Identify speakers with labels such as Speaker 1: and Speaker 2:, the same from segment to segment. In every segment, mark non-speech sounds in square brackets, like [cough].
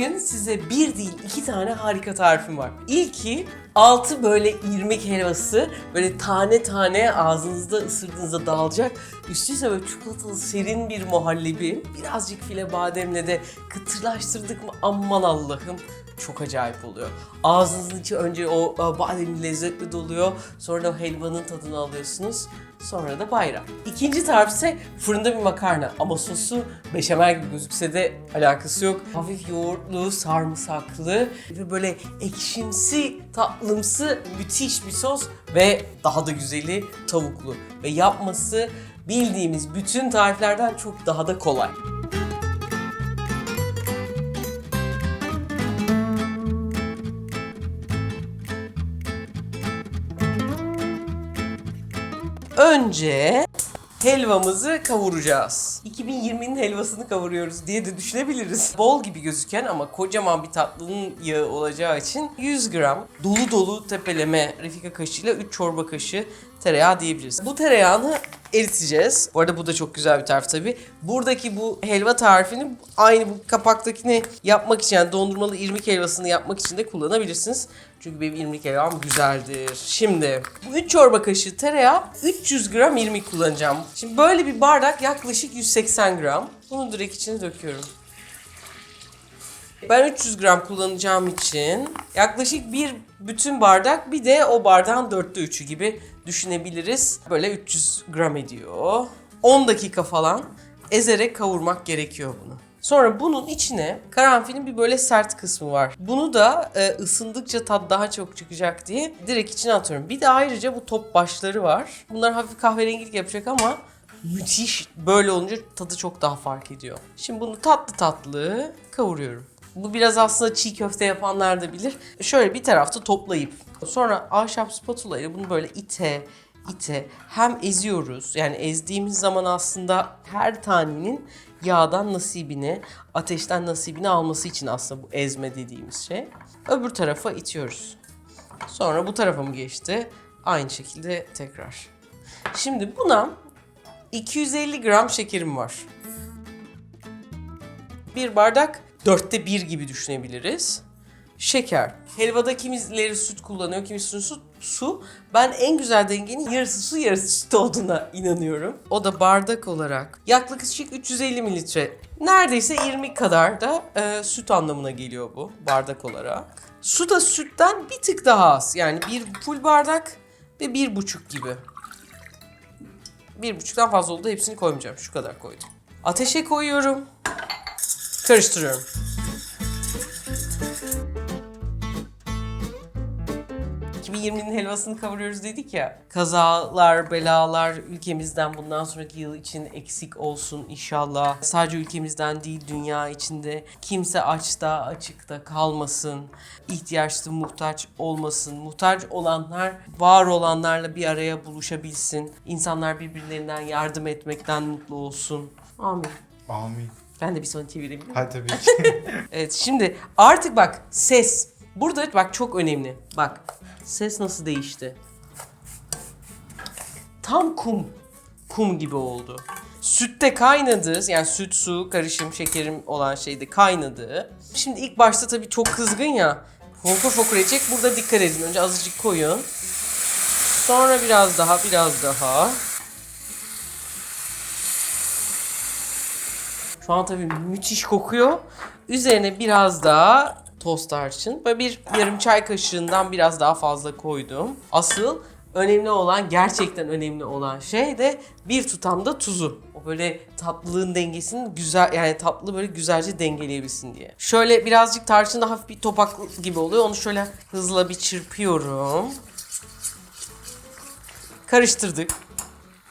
Speaker 1: Bugün size bir değil iki tane harika tarifim var. İlki altı böyle irmik helvası böyle tane tane ağzınızda ısırdığınızda dağılacak. Üstü ise böyle çikolatalı serin bir muhallebi. Birazcık file bademle de kıtırlaştırdık mı aman Allah'ım çok acayip oluyor. Ağzınızın içi önce o e, bademin lezzetli doluyor. Sonra da o helvanın tadını alıyorsunuz. Sonra da bayram. İkinci tarif ise fırında bir makarna ama sosu beşamel gibi gözükse de alakası yok. Hafif yoğurtlu, sarımsaklı ve böyle ekşimsi, tatlımsı müthiş bir sos ve daha da güzeli tavuklu. Ve yapması bildiğimiz bütün tariflerden çok daha da kolay. Önce helvamızı kavuracağız. 2020'nin helvasını kavuruyoruz diye de düşünebiliriz. Bol gibi gözüken ama kocaman bir tatlının yağı olacağı için 100 gram dolu dolu tepeleme Refika kaşığıyla 3 çorba kaşığı tereyağı diyebiliriz. Bu tereyağını eriteceğiz. Bu arada bu da çok güzel bir tarif tabii. Buradaki bu helva tarifini aynı bu kapaktakini yapmak için yani dondurmalı irmik helvasını yapmak için de kullanabilirsiniz. Çünkü benim irmik helvam güzeldir. Şimdi bu 3 çorba kaşığı tereyağı 300 gram irmik kullanacağım. Şimdi böyle bir bardak yaklaşık 180 gram. Bunu direkt içine döküyorum. Ben 300 gram kullanacağım için yaklaşık bir bütün bardak bir de o bardağın dörtte üçü gibi düşünebiliriz. Böyle 300 gram ediyor. 10 dakika falan ezerek kavurmak gerekiyor bunu. Sonra bunun içine karanfilin bir böyle sert kısmı var. Bunu da e, ısındıkça tat daha çok çıkacak diye direkt içine atıyorum. Bir de ayrıca bu top başları var. Bunlar hafif kahverengilik yapacak ama müthiş böyle olunca tadı çok daha fark ediyor. Şimdi bunu tatlı tatlı kavuruyorum. Bu biraz aslında çiğ köfte yapanlar da bilir. Şöyle bir tarafta toplayıp sonra ahşap spatula ile bunu böyle ite ite hem eziyoruz. Yani ezdiğimiz zaman aslında her tanenin yağdan nasibini, ateşten nasibini alması için aslında bu ezme dediğimiz şey. Öbür tarafa itiyoruz. Sonra bu tarafa mı geçti? Aynı şekilde tekrar. Şimdi buna 250 gram şekerim var. Bir bardak dörtte bir gibi düşünebiliriz. Şeker. Helvada kimileri süt kullanıyor, kimisi su. Su. Ben en güzel dengenin yarısı su yarısı süt olduğuna inanıyorum. O da bardak olarak yaklaşık 350 mililitre. Neredeyse 20 kadar da e, süt anlamına geliyor bu bardak olarak. Su da sütten bir tık daha az. Yani bir full bardak ve bir buçuk gibi. Bir buçuktan fazla oldu. Hepsini koymayacağım. Şu kadar koydum. Ateşe koyuyorum. Karıştırıyorum. ...2020'nin helvasını kavuruyoruz dedik ya. Kazalar, belalar ülkemizden bundan sonraki yıl için eksik olsun inşallah. Sadece ülkemizden değil dünya içinde. Kimse açta, açıkta kalmasın. ihtiyaçlı, muhtaç olmasın. Muhtaç olanlar var olanlarla bir araya buluşabilsin. İnsanlar birbirlerinden yardım etmekten mutlu olsun. Amin.
Speaker 2: Amin.
Speaker 1: Ben de bir son çevireyim.
Speaker 2: Hay tabii ki. [laughs]
Speaker 1: Evet şimdi artık bak ses. Burada bak çok önemli. Bak ses nasıl değişti. Tam kum. Kum gibi oldu. Sütte kaynadı. Yani süt, su, karışım, şekerim olan şeyde kaynadı. Şimdi ilk başta tabii çok kızgın ya. Fokur fokur edecek. Burada dikkat edin. Önce azıcık koyun. Sonra biraz daha, biraz daha. Şu an tabii müthiş kokuyor. Üzerine biraz daha toz tarçın. Böyle bir yarım çay kaşığından biraz daha fazla koydum. Asıl önemli olan, gerçekten önemli olan şey de bir tutam da tuzu. O böyle tatlılığın dengesini güzel, yani tatlı böyle güzelce dengeleyebilsin diye. Şöyle birazcık tarçın da hafif bir topak gibi oluyor. Onu şöyle hızla bir çırpıyorum. Karıştırdık.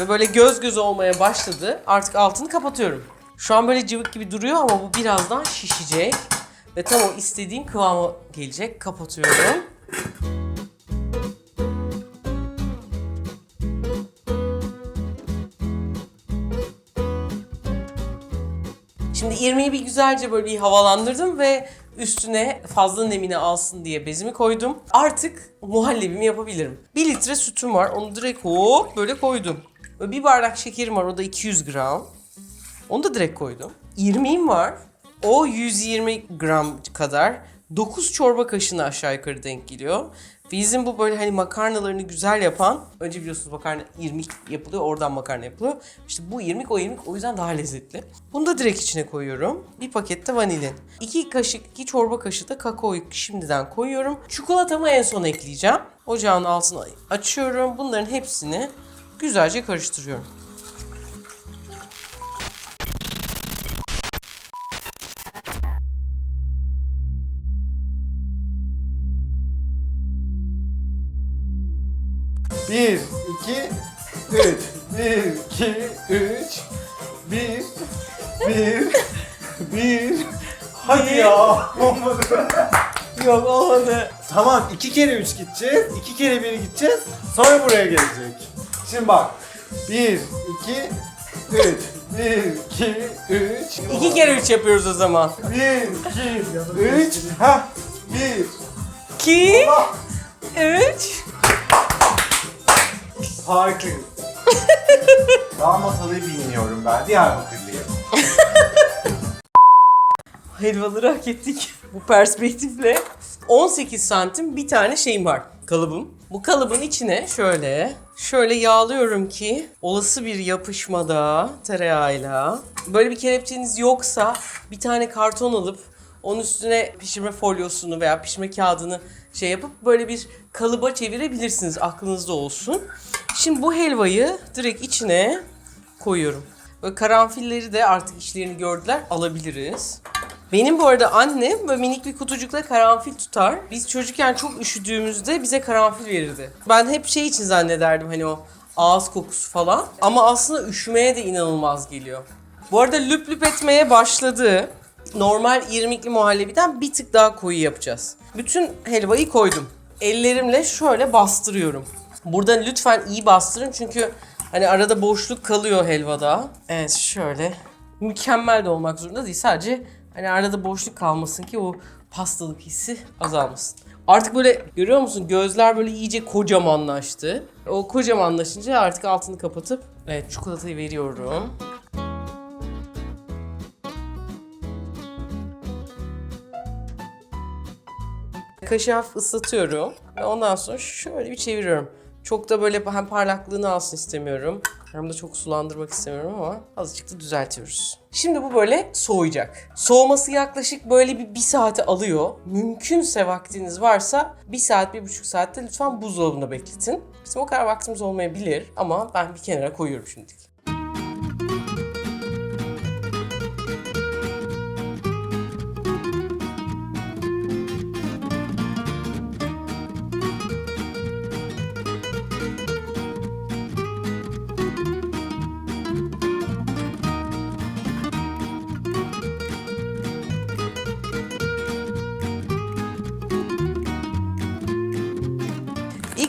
Speaker 1: Ve böyle göz göz olmaya başladı. Artık altını kapatıyorum. Şu an böyle cıvık gibi duruyor ama bu birazdan şişecek. Ve tam o istediğim kıvama gelecek. Kapatıyorum. Şimdi irmiği bir güzelce böyle bir havalandırdım ve üstüne fazla nemini alsın diye bezimi koydum. Artık muhallebimi yapabilirim. 1 litre sütüm var. Onu direkt hop böyle koydum. Ve bir bardak şekerim var. O da 200 gram. Onu da direkt koydum. İrmiğim var. O 120 gram kadar 9 çorba kaşığına aşağı yukarı denk geliyor. Bizim bu böyle hani makarnalarını güzel yapan, önce biliyorsunuz makarna irmik yapılıyor, oradan makarna yapılıyor. İşte bu irmik o irmik o yüzden daha lezzetli. Bunu da direkt içine koyuyorum. Bir pakette vanilin. 2 kaşık, 2 çorba kaşığı da kakaoyu şimdiden koyuyorum. Çikolatamı en son ekleyeceğim. Ocağın altını açıyorum. Bunların hepsini güzelce karıştırıyorum.
Speaker 2: Bir, iki, üç. Bir, iki, üç. Bir, bir, bir. Hadi ya. Olmadı. [laughs]
Speaker 1: Yok olmadı.
Speaker 2: Tamam iki kere üç gideceğiz. iki kere bir gideceğiz. Sonra buraya gelecek. Şimdi bak. Bir, iki, üç. Bir, iki, üç.
Speaker 1: İki kere üç yapıyoruz o zaman.
Speaker 2: Bir, iki, üç. Ha. Bir.
Speaker 1: 2
Speaker 2: Ah,
Speaker 1: 3
Speaker 2: Harikayız. [laughs] Daha masalıyı bilmiyorum ben. Diyarbakırlıyım. [laughs]
Speaker 1: Helvaları hak ettik bu perspektifle. 18 santim bir tane şeyim var. Kalıbım. Bu kalıbın içine şöyle şöyle yağlıyorum ki olası bir yapışmada tereyağıyla böyle bir kelepçeniz yoksa bir tane karton alıp onun üstüne pişirme folyosunu veya pişirme kağıdını şey yapıp böyle bir kalıba çevirebilirsiniz. Aklınızda olsun. Şimdi bu helvayı direkt içine koyuyorum. Böyle karanfilleri de artık işlerini gördüler alabiliriz. Benim bu arada annem böyle minik bir kutucukla karanfil tutar. Biz çocukken çok üşüdüğümüzde bize karanfil verirdi. Ben hep şey için zannederdim hani o ağız kokusu falan. Ama aslında üşümeye de inanılmaz geliyor. Bu arada lüp lüp etmeye başladı. Normal irmikli muhallebiden bir tık daha koyu yapacağız. Bütün helvayı koydum. Ellerimle şöyle bastırıyorum. Burada lütfen iyi bastırın çünkü hani arada boşluk kalıyor helvada. Evet şöyle. Mükemmel de olmak zorunda değil. Sadece hani arada boşluk kalmasın ki o pastalık hissi azalmasın. Artık böyle görüyor musun gözler böyle iyice kocamanlaştı. O kocamanlaşınca artık altını kapatıp evet çikolatayı veriyorum. Hafif ıslatıyorum ve ondan sonra şöyle bir çeviriyorum. Çok da böyle hem parlaklığını alsın istemiyorum. Hem de çok sulandırmak istemiyorum ama azıcık da düzeltiyoruz. Şimdi bu böyle soğuyacak. Soğuması yaklaşık böyle bir, bir saate alıyor. Mümkünse vaktiniz varsa bir saat, bir buçuk saatte lütfen buzdolabında bekletin. Bizim o kadar vaktimiz olmayabilir ama ben bir kenara koyuyorum şimdilik.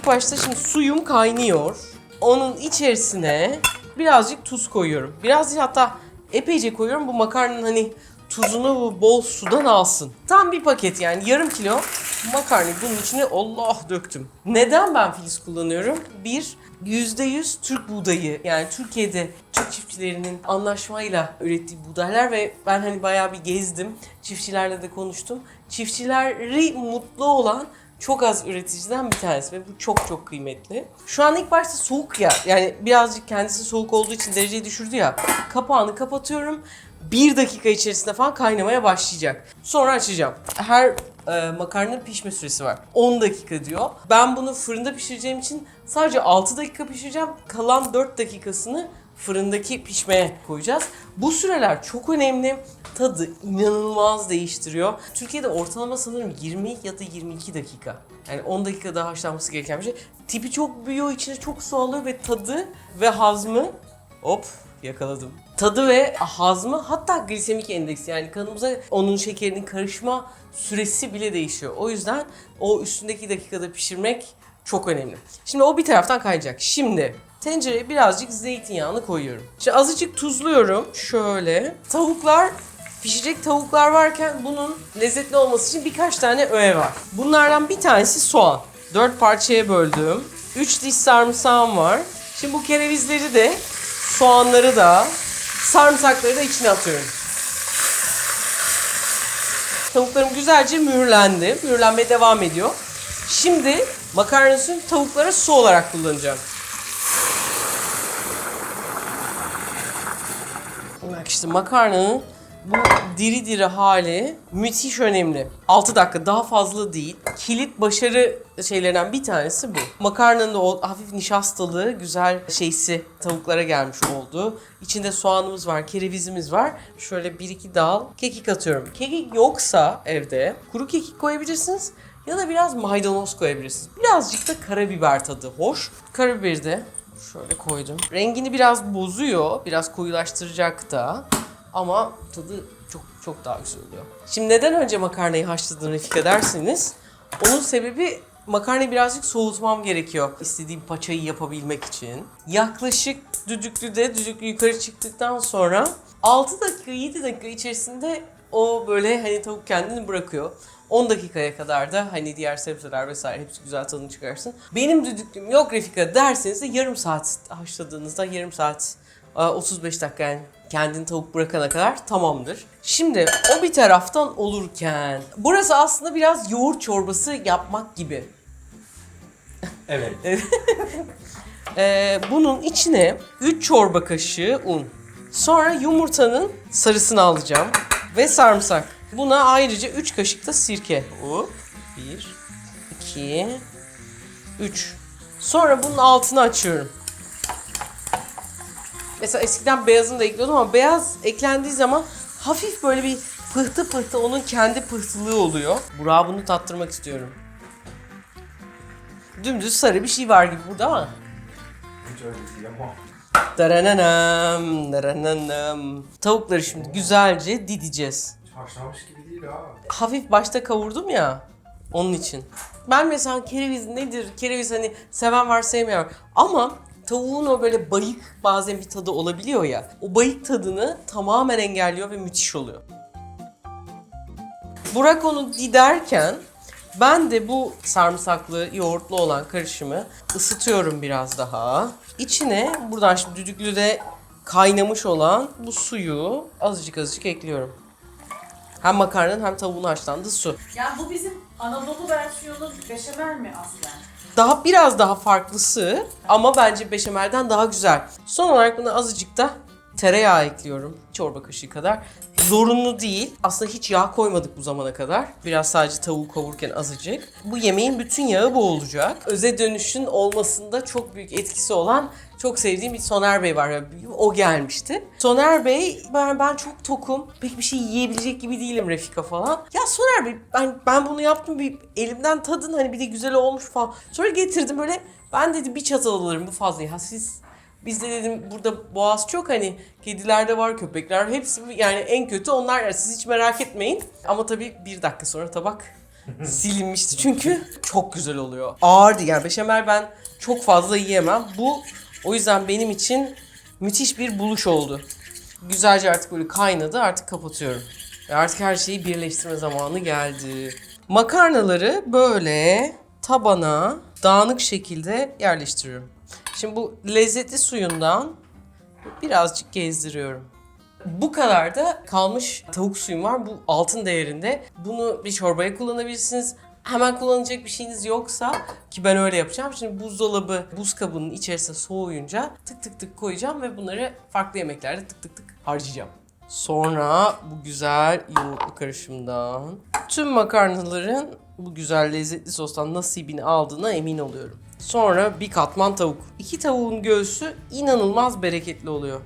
Speaker 1: İlk başta şimdi suyum kaynıyor. Onun içerisine birazcık tuz koyuyorum. Biraz değil hatta epeyce koyuyorum. Bu makarnanın hani tuzunu bu bol sudan alsın. Tam bir paket yani yarım kilo makarnayı bunun içine Allah döktüm. Neden ben filiz kullanıyorum? Bir, %100 Türk buğdayı yani Türkiye'de Türk çiftçilerinin anlaşmayla ürettiği buğdaylar ve ben hani bayağı bir gezdim. Çiftçilerle de konuştum. Çiftçileri mutlu olan çok az üreticiden bir tanesi ve bu çok çok kıymetli. Şu an ilk başta soğuk ya yani birazcık kendisi soğuk olduğu için dereceyi düşürdü ya. Kapağını kapatıyorum. Bir dakika içerisinde falan kaynamaya başlayacak. Sonra açacağım. Her e, makarnanın pişme süresi var. 10 dakika diyor. Ben bunu fırında pişireceğim için sadece 6 dakika pişireceğim. Kalan 4 dakikasını fırındaki pişmeye koyacağız. Bu süreler çok önemli. Tadı inanılmaz değiştiriyor. Türkiye'de ortalama sanırım 20 ya da 22 dakika. Yani 10 dakika daha haşlanması gereken bir şey. Tipi çok büyüyor, içine çok su alıyor ve tadı ve hazmı hop yakaladım. Tadı ve hazmı hatta glisemik endeksi yani kanımıza onun şekerinin karışma süresi bile değişiyor. O yüzden o üstündeki dakikada pişirmek çok önemli. Şimdi o bir taraftan kaynayacak. Şimdi tencereye birazcık zeytinyağını koyuyorum. Şimdi azıcık tuzluyorum. Şöyle. Tavuklar Pişecek tavuklar varken bunun lezzetli olması için birkaç tane öğe var. Bunlardan bir tanesi soğan. 4 parçaya böldüm. 3 diş sarımsağım var. Şimdi bu kerevizleri de soğanları da sarımsakları da içine atıyorum. Tavuklarım güzelce mühürlendi. Mühürlenmeye devam ediyor. Şimdi makarna suyunu tavuklara su olarak kullanacağım. Bak işte makarnanın bu diri diri hali müthiş önemli. 6 dakika daha fazla değil. Kilit başarı şeylerinden bir tanesi bu. Makarnanın o hafif nişastalığı güzel şeysi tavuklara gelmiş oldu. İçinde soğanımız var, kerevizimiz var. Şöyle bir iki dal kekik atıyorum. Kekik yoksa evde kuru kekik koyabilirsiniz ya da biraz maydanoz koyabilirsiniz. Birazcık da karabiber tadı hoş. Karabiberi de Şöyle koydum. Rengini biraz bozuyor. Biraz koyulaştıracak da. Ama tadı çok çok daha güzel oluyor. Şimdi neden önce makarnayı haşladın Refika derseniz onun sebebi makarnayı birazcık soğutmam gerekiyor. İstediğim paçayı yapabilmek için. Yaklaşık düdüklüde düdüklü yukarı çıktıktan sonra 6 dakika 7 dakika içerisinde o böyle hani tavuk kendini bırakıyor. 10 dakikaya kadar da hani diğer sebzeler vesaire hepsi güzel tadını çıkarsın. Benim düdüklüm yok Refika derseniz de yarım saat haşladığınızda yarım saat e, 35 dakika yani kendini tavuk bırakana kadar tamamdır. Şimdi o bir taraftan olurken burası aslında biraz yoğurt çorbası yapmak gibi.
Speaker 2: Evet.
Speaker 1: Ee, [laughs] bunun içine 3 çorba kaşığı un. Sonra yumurtanın sarısını alacağım. Ve sarımsak. Buna ayrıca 3 kaşık da sirke. Hop. 1, 2, 3. Sonra bunun altını açıyorum. Mesela eskiden beyazını da ekliyordum ama beyaz eklendiği zaman hafif böyle bir pıhtı pıhtı onun kendi pıhtılığı oluyor. Burak'a bunu tattırmak istiyorum. Dümdüz sarı bir şey var gibi burada ama.
Speaker 2: Hiç öyle değil ama.
Speaker 1: Darananam, darananam. Tavukları şimdi güzelce dideceğiz.
Speaker 2: Haşlanmış gibi değil ha.
Speaker 1: Hafif başta kavurdum ya. Onun için. Ben mesela kereviz nedir? Kereviz hani seven var sevmeyen var. Ama tavuğun o böyle bayık bazen bir tadı olabiliyor ya. O bayık tadını tamamen engelliyor ve müthiş oluyor. Burak onu diderken ben de bu sarımsaklı, yoğurtlu olan karışımı ısıtıyorum biraz daha. İçine buradan şimdi düdüklüde kaynamış olan bu suyu azıcık azıcık ekliyorum. Hem makarnanın hem tavuğun haşlandığı su.
Speaker 3: Yani bu bizim Anadolu versiyonu beşamel mi aslen?
Speaker 1: Daha biraz daha farklısı ama bence beşamelden daha güzel. Son olarak buna azıcık da tereyağı ekliyorum. Çorba kaşığı kadar. Zorunlu değil. Aslında hiç yağ koymadık bu zamana kadar. Biraz sadece tavuğu kavururken azıcık. Bu yemeğin bütün yağı bu olacak. Öze dönüşün olmasında çok büyük etkisi olan çok sevdiğim bir Soner Bey var. O gelmişti. Soner Bey ben, ben çok tokum. Pek bir şey yiyebilecek gibi değilim Refika falan. Ya Soner Bey ben ben bunu yaptım bir elimden tadın hani bir de güzel olmuş falan. Sonra getirdim böyle ben dedi bir çatal alırım bu fazla. Ya siz Bizde dedim burada boğaz çok hani kediler de var, köpekler. Hepsi yani en kötü onlar. Siz hiç merak etmeyin. Ama tabii bir dakika sonra tabak [laughs] silinmişti çünkü çok güzel oluyor. Ağırdı yani beşamel ben çok fazla yiyemem. Bu o yüzden benim için müthiş bir buluş oldu. Güzelce artık böyle kaynadı artık kapatıyorum. Ve artık her şeyi birleştirme zamanı geldi. Makarnaları böyle tabana dağınık şekilde yerleştiriyorum. Şimdi bu lezzetli suyundan birazcık gezdiriyorum. Bu kadar da kalmış tavuk suyum var. Bu altın değerinde. Bunu bir çorbaya kullanabilirsiniz. Hemen kullanacak bir şeyiniz yoksa ki ben öyle yapacağım. Şimdi buzdolabı buz kabının içerisine soğuyunca tık tık tık koyacağım ve bunları farklı yemeklerde tık tık tık harcayacağım. Sonra bu güzel yoğurtlu karışımdan tüm makarnaların bu güzel lezzetli sostan nasibini aldığına emin oluyorum. Sonra bir katman tavuk. İki tavuğun göğsü inanılmaz bereketli oluyor.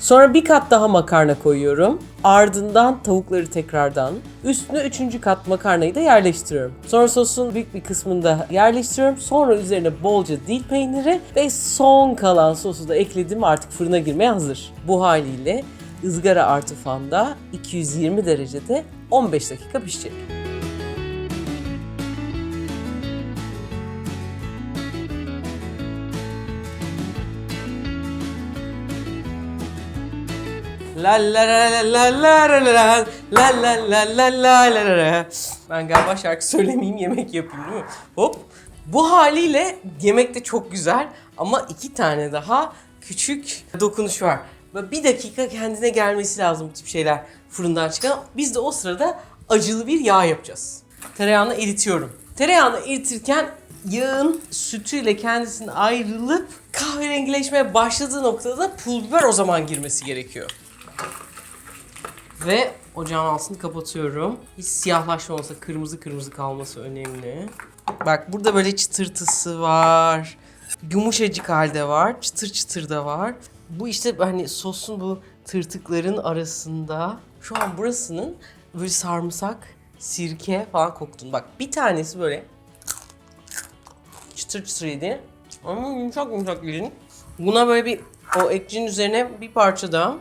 Speaker 1: Sonra bir kat daha makarna koyuyorum. Ardından tavukları tekrardan. Üstüne üçüncü kat makarnayı da yerleştiriyorum. Sonra sosun büyük bir kısmını da yerleştiriyorum. Sonra üzerine bolca dil peyniri ve son kalan sosu da ekledim artık fırına girmeye hazır. Bu haliyle ızgara artı fanda 220 derecede 15 dakika pişecek. La Ben galiba şarkı söylemeyeyim yemek yapayım değil mi? Hop. Bu haliyle yemek de çok güzel ama iki tane daha küçük dokunuş var. Bir dakika kendine gelmesi lazım bu tip şeyler fırından çıkan. Biz de o sırada acılı bir yağ yapacağız. Tereyağını eritiyorum. Tereyağını eritirken yağın sütüyle kendisinin ayrılıp kahverengileşmeye başladığı noktada pul biber o zaman girmesi gerekiyor. Ve ocağın altını kapatıyorum. Hiç siyahlaşmaması, kırmızı kırmızı kalması önemli. Bak burada böyle çıtırtısı var. Yumuşacık halde var. Çıtır çıtır da var. Bu işte hani sosun bu tırtıkların arasında şu an burasının böyle sarımsak, sirke falan koktun. Bak bir tanesi böyle çıtır çıtır yedi. Ama yumuşak yumuşak yedin. Buna böyle bir o ekşinin üzerine bir parça daha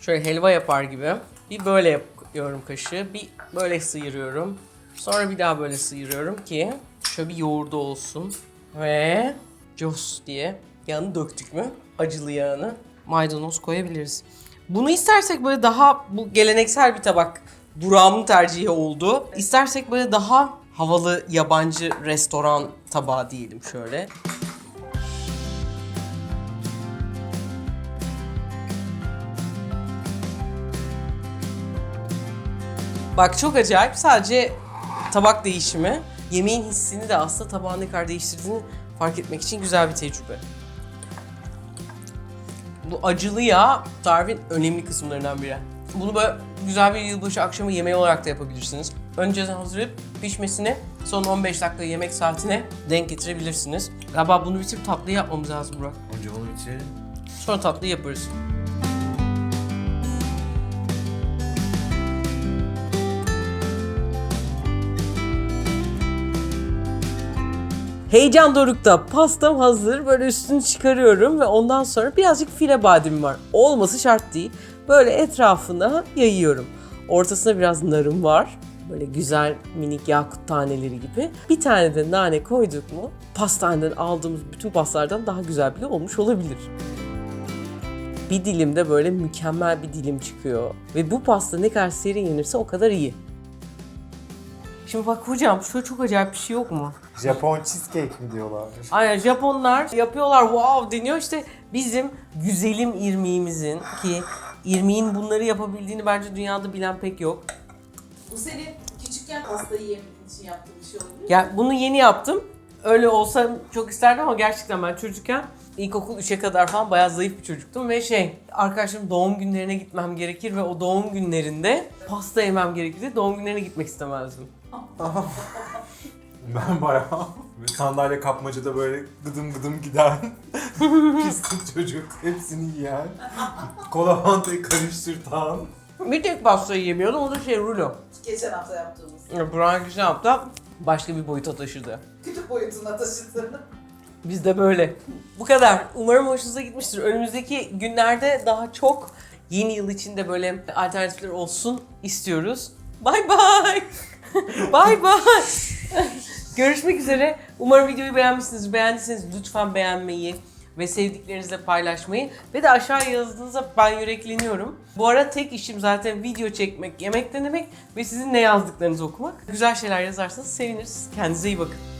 Speaker 1: şöyle helva yapar gibi bir böyle yapıyorum kaşığı. Bir böyle sıyırıyorum. Sonra bir daha böyle sıyırıyorum ki şöyle bir yoğurdu olsun. Ve cos diye yağını döktük mü? Acılı yağını. Maydanoz koyabiliriz. Bunu istersek böyle daha bu geleneksel bir tabak Burak'ın tercihi oldu. İstersek böyle daha havalı yabancı restoran tabağı diyelim şöyle. Bak çok acayip sadece tabak değişimi. Yemeğin hissini de aslında tabağın ne kadar değiştirdiğini fark etmek için güzel bir tecrübe. Bu acılı yağ tarifin önemli kısımlarından biri. Bunu böyle güzel bir yılbaşı akşamı yemeği olarak da yapabilirsiniz. Önceden hazırlayıp pişmesini son 15 dakika yemek saatine denk getirebilirsiniz. Galiba bunu bitirip tatlı yapmamız lazım Burak.
Speaker 2: Önce onu bitirelim.
Speaker 1: Sonra tatlı yaparız. Heyecan dorukta pastam hazır. Böyle üstünü çıkarıyorum ve ondan sonra birazcık file bademim var. Olması şart değil. Böyle etrafına yayıyorum. Ortasına biraz narım var. Böyle güzel minik yakut taneleri gibi. Bir tane de nane koyduk mu pastaneden aldığımız bütün pastalardan daha güzel bile olmuş olabilir bir dilimde böyle mükemmel bir dilim çıkıyor. Ve bu pasta ne kadar seri yenirse o kadar iyi. Şimdi bak hocam şöyle çok acayip bir şey yok mu?
Speaker 2: Japon cheesecake mi diyorlar?
Speaker 1: Aynen Japonlar yapıyorlar wow deniyor işte bizim güzelim irmiğimizin ki irmiğin bunları yapabildiğini bence dünyada bilen pek yok.
Speaker 3: Bu senin küçükken pasta yiyebildiğin için yaptığın bir şey olabilir mi?
Speaker 1: Ya bunu yeni yaptım. Öyle olsa çok isterdim ama gerçekten ben çocukken ilkokul 3'e kadar falan bayağı zayıf bir çocuktum ve şey arkadaşlarım doğum günlerine gitmem gerekir ve o doğum günlerinde pasta yemem gerekirdi. Doğum günlerine gitmek istemezdim.
Speaker 2: Ben bayağı sandalye kapmacada böyle gıdım gıdım giden [laughs] pislik çocuk. Hepsini yiyen. Kola fantayı karıştırtan.
Speaker 1: Bir tek pasta yiyemiyordum o da şey rulo.
Speaker 3: Geçen hafta yaptığımız.
Speaker 1: Burak geçen hafta başka bir boyuta taşıdı.
Speaker 3: Küçük boyutuna taşıdığını.
Speaker 1: Biz de böyle. Bu kadar. Umarım hoşunuza gitmiştir. Önümüzdeki günlerde daha çok yeni yıl içinde böyle alternatifler olsun istiyoruz. Bay bay. [laughs] bay bay. Görüşmek üzere. Umarım videoyu beğenmişsiniz. Beğendiyseniz lütfen beğenmeyi ve sevdiklerinizle paylaşmayı ve de aşağı yazdığınızda ben yürekleniyorum. Bu ara tek işim zaten video çekmek, yemek denemek ve sizin ne yazdıklarınızı okumak. Güzel şeyler yazarsanız seviniriz. Kendinize iyi bakın.